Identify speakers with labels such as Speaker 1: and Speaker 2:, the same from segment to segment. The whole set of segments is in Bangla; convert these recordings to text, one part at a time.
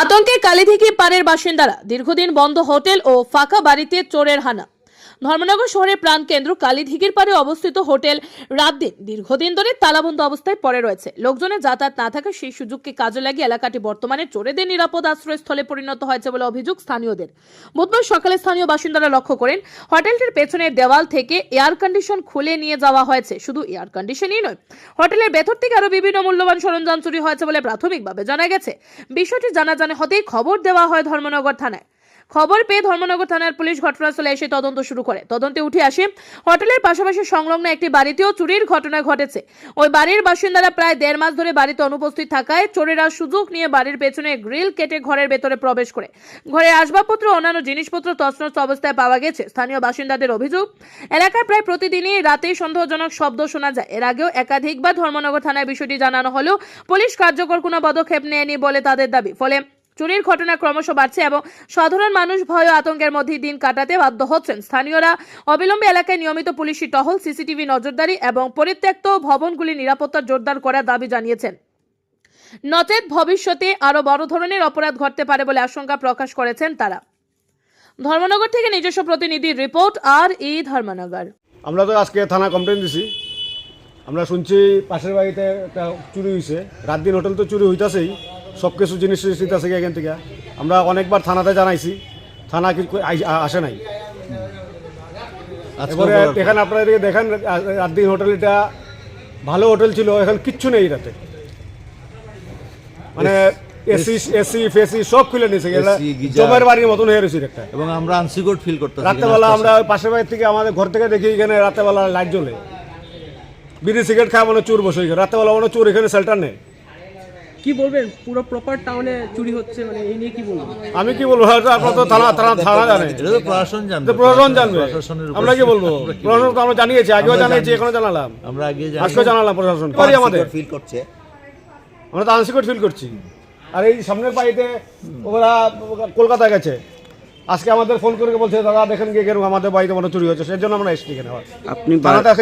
Speaker 1: আতঙ্কে কালিধিকি পাড়ের বাসিন্দারা দীর্ঘদিন বন্ধ হোটেল ও ফাঁকা বাড়িতে চোরের হানা। ধর্মনগর শহরের প্রাণকেন্দ্র কালীদিঘির পাড়ে অবস্থিত হোটেল রাতদিন দীর্ঘদিন ধরে তালাবন্ধ অবস্থায় পড়ে রয়েছে। লোকজনের যাতায়াত না থাকা সেই সুযোগকে কাজে লাগিয়ে এলাকাটি বর্তমানে চোরেদের নিরাপদ আশ্রয়স্থলে পরিণত হয়েছে বলে অভিযোগ স্থানীয়দের। বুধবার সকালে স্থানীয় বাসিন্দারা লক্ষ্য করেন, হোটেলটির পেছনের দেওয়াল থেকে এয়ার কন্ডিশন খুলে নিয়ে যাওয়া হয়েছে। শুধু এয়ার কন্ডিশনই নয়, হোটেলের ভেতর থেকে আরও বিভিন্ন মূল্যবান সরঞ্জাম চুরি হয়েছে বলে প্রাথমিকভাবে জানা গেছে। বিষয়টি জানাজানি হতেই খবর দেওয়া হয় ধর্মনগর থানায়। খবর পেয়ে ধর্মনগর থানার পুলিশ ঘটনাস্থলে এসে তদন্ত শুরু করে। তদন্তে উঠে আসে, হোটেলের পাশাপাশি সংলগ্ন একটি বাড়িতেও চুরির ঘটনা ঘটেছে। ওই বাড়ির বাসিন্দারা প্রায় দেড় মাস ধরে বাড়িতে অনুপস্থিত থাকায় চোরেরা সুযোগ নিয়ে বাড়ির পেছনে গ্রিল কেটে ঘরের ভেতরে প্রবেশ করে। ঘরের আসবাবপত্র অন্যান্য জিনিসপত্র তছনছ অবস্থায় পাওয়া গেছে। স্থানীয় বাসিন্দাদের অভিযোগ, এলাকায় প্রায় প্রতিদিনই রাতে সন্দেহজনক শব্দ শোনা যায়। এর আগেও একাধিকবার ধর্মনগর থানায় বিষয়টি জানানো হলেও পুলিশ কার্যকর কোনো পদক্ষেপ নেয়নি বলে তাদের দাবি। ফলে চুরির ঘটনা ক্রমশ বাড়ছে এবং সাধারণ মানুষ ভয় ও আতঙ্কের মধ্যে দিন কাটাতে বাধ্য হচ্ছেন। স্থানীয়রা অবিলম্বে এলাকায় নিয়মিত পুলিশি টহল, সিসিটিভি নজরদারি এবং পরিত্যক্ত ভবনগুলি নিরাপত্তা জোরদার করার দাবি জানিয়েছেন। নচেত ভবিষ্যতে আরও বড় ধরনের অপরাধ ঘটতে পারে বলে আশঙ্কা প্রকাশ করেছেন তারা। ধর্মনগর থেকে নিজস্ব প্রতিনিধির রিপোর্ট, আর ই ধর্মনগর।
Speaker 2: আমরা তো আজকে থানা কমপ্লেন দিছি। আমরা শুনছি পাশের বাড়িতে একটা চুরি হয়েছে রাত দিন হোটেল তো চুরি হইতাছেই। সব কিছু জিনিস আছে এখান থেকে। আমরা অনেকবার থানাতে জানাইছি থানা কিন্তু আসে নাই। এবারে এখানে আপনারা দেখেন আ- রাত দিন হোটেল এটা ভালো হোটেল ছিল এখন কিচ্ছু নেই রাতে মানে এসি এসি ফেসি সব খুলে নিয়েছে জমের বাড়ির মতন হয়ে রয়েছে একটা
Speaker 3: এবং আমরা আনসিকিউর ফিল করতেছি
Speaker 2: রাত্রেবেলা আমরা পাশের বাড়ি থেকে আমাদের ঘর থেকে দেখি এখানে রাত্রেবেলা লাইট জ্বলে। বিড়ি সিগারেট খায় মানে চোর বসে রাত্রেবেলা মানে চোর এখানে শেল্টার নেই।
Speaker 4: কি বলবেন? পুরো প্রপার টাউনে চুরি হচ্ছে মানে এই নিয়ে কি বলবেন?
Speaker 2: আমি কি বলব? হয়তো আপনার তো থানা থানা থানা জানে
Speaker 3: এটা তো প্রশাসন জানবে।
Speaker 2: প্রশাসন জানবে। আমরা কি বলব? প্রশাসন তো আমরা জানিয়েছি আগেও জানিয়েছি
Speaker 3: জানি।
Speaker 2: এখনও জানালাম।
Speaker 3: আমরা আগে
Speaker 2: আজকেও জানালাম প্রশাসন। করি আমাদের।
Speaker 3: ফিল করছে।
Speaker 2: আমরা তো আনসিকিউর ফিল করছি। আর এই সামনের বাড়িতে ওরা কলকাতা গেছে। আজকে আমাদের ফোন করে বলছে দাদা দেখেন গিয়ে কেন আমাদের বাড়িতে মনে চুরি হচ্ছে সেই জন্য আমরা এসছি এখানে
Speaker 5: আপনি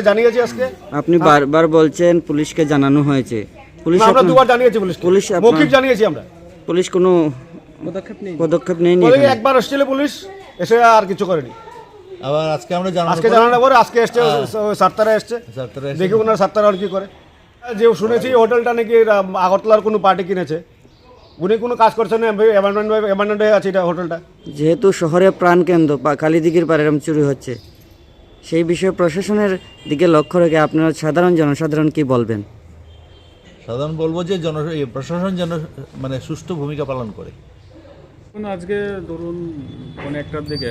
Speaker 2: জানিয়েছি আজকে।
Speaker 5: আপনি বারবার বলছেন পুলিশকে জানানো হয়েছে। পুলিশ
Speaker 2: আমরা দুবার জানিয়েছি পুলিশ
Speaker 5: পুলিশ আপনার-
Speaker 2: মৌখিক জানিয়েছি আমরা।
Speaker 5: পুলিশ কোনো
Speaker 4: পদক্ষেপ নেই
Speaker 5: পদক্ষেপ নেয়নি
Speaker 2: ওই
Speaker 5: এখানে?
Speaker 2: একবার এসেছিল পুলিশ এসে আর কিছু করেনি।
Speaker 3: আবার আজকে আমরা
Speaker 2: আজকে
Speaker 3: পরে-
Speaker 2: জানানোর পরে আজকে এসছে ওই সাতটারে এসছে।
Speaker 3: সাতটারে এসে-
Speaker 2: দেখি ওনার সাতটারে আর কি করে। যে শুনেছি হোটেলটা নাকি আগরতলার কোনো পার্টি কিনেছে। উনি কোনো কাজ করছেন না হয়ে আছে এটা হোটেলটা।
Speaker 5: যেহেতু শহরে প্রাণকেন্দ্র বা কালীদিঘির পাড়ে এরম চুরি হচ্ছে সেই বিষয়ে প্রশাসনের দিকে লক্ষ্য রেখে আপনারা সাধারণ জনসাধারণ কি বলবেন?
Speaker 3: সাধারণ বলব যে জন প্রশাসন যেন মানে সুষ্ঠু ভূমিকা পালন করে।
Speaker 6: আজকে ধরুন পৌনে একটার দিকে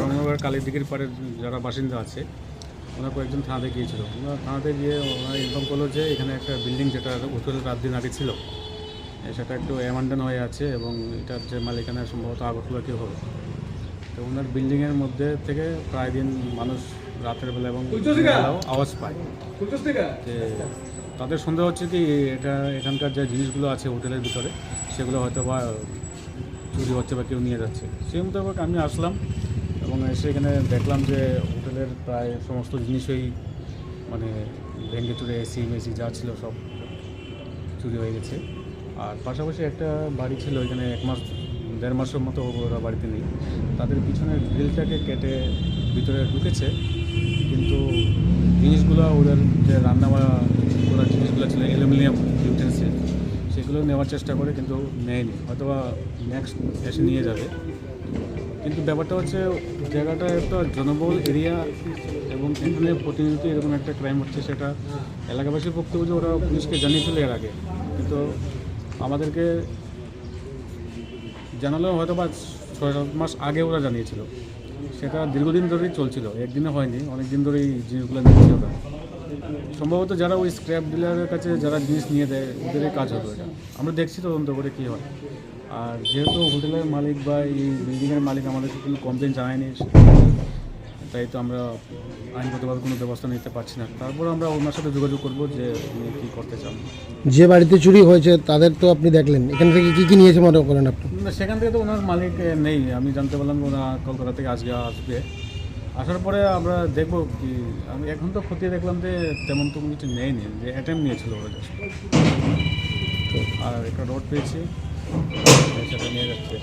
Speaker 6: রমনগর কালীদিঘির পাড়ের যারা বাসিন্দা আছে ওনারা কয়েকজন থানাতে গিয়েছিল। ওনারা থানাতে গিয়ে ওনারা ইনফর্ম করল যে এখানে একটা বিল্ডিং যেটা হোটেল রাত দিন আগে ছিল সেটা একটু অ্যামান্ডন হয়ে আছে এবং এটার যে মালিকানা সম্ভবত আগরতলা কেউ হবে। তো ওনার বিল্ডিংয়ের মধ্যে থেকে প্রায় দিন মানুষ রাতের বেলা এবং আওয়াজ পায়। যে তাদের সন্দেহ হচ্ছে কি এটা এখানকার যে জিনিসগুলো আছে হোটেলের ভিতরে সেগুলো হয়তো বা চুরি হচ্ছে বা কেউ নিয়ে যাচ্ছে। সেই মোতাবেক আমি আসলাম এবং এসে এখানে দেখলাম যে হোটেলের প্রায় সমস্ত জিনিসই মানে ভেঙে চুরে এসি মেসি যা ছিল সব চুরি হয়ে গেছে। আর পাশাপাশি একটা বাড়ি ছিল এখানে এক মাস দেড় মাসের মতো ওরা বাড়িতে নেই। তাদের পিছনের গ্রিলটাকে কেটে ভিতরে ঢুকেছে, কিন্তু জিনিসগুলো ওদের যে রান্না করার জিনিসগুলো ছিল অ্যালুমিনিয়াম ইউটেন্সিল, সেগুলো নেওয়ার চেষ্টা করে কিন্তু নেয়নি হয়তোবা নেক্সট এসে নিয়ে যাবে। কিন্তু ব্যাপারটা হচ্ছে, জায়গাটা একটা জনবহুল এরিয়া এবং এখানে প্রতিনিয়ত এরকম একটা ক্রাইম হচ্ছে, সেটা এলাকাবাসীর বক্তব্য যে ওরা পুলিশকে জানিয়েছিল এর আগে। কিন্তু আমাদেরকে জানালেও হয়তো বা ছয় সাত মাস আগে ওরা জানিয়েছিল। সেটা দীর্ঘদিন ধরেই চলছিল একদিনে হয়নি অনেক দিন ধরেই জিনিসগুলো নিচ্ছে সম্ভবত যারা ওই স্ক্র্যাপ ডিলারের কাছে যারা জিনিস নিয়ে দেয় ওদেরই কাজ হতো এটা। আমরা দেখছি তদন্ত করে কী হয়। আর যেহেতু হোটেলের মালিক বা এই বিল্ডিংয়ের মালিক আমাদেরকে কোনো কমপ্লেন জানায়নি তাই তো আমরা আইনগতভাবে কোনো ব্যবস্থা নিতে পারছি না। তারপর আমরা ওনার সাথে যোগাযোগ করব যে উনি কী করতে চান।
Speaker 7: যে বাড়িতে চুরি হয়েছে তাদের তো আপনি দেখলেন। এখান থেকে কী কী নিয়েছে মনে করেন আপনি?
Speaker 6: না, সেখান থেকে তো ওনার মালিক এ, নেই। আমি জানতে পারলাম ওরা কলকাতা থেকে আজকে আসবে। আসার পরে আমরা দেখব কি আমি এখন তো খতিয়ে দেখলাম যে তেমন তো কিছু নেয়নি। যে অ্যাটেম্প নিয়েছিল ওরা just। আর একটা রোড পেয়েছি। সেটা নিয়ে যাচ্ছে।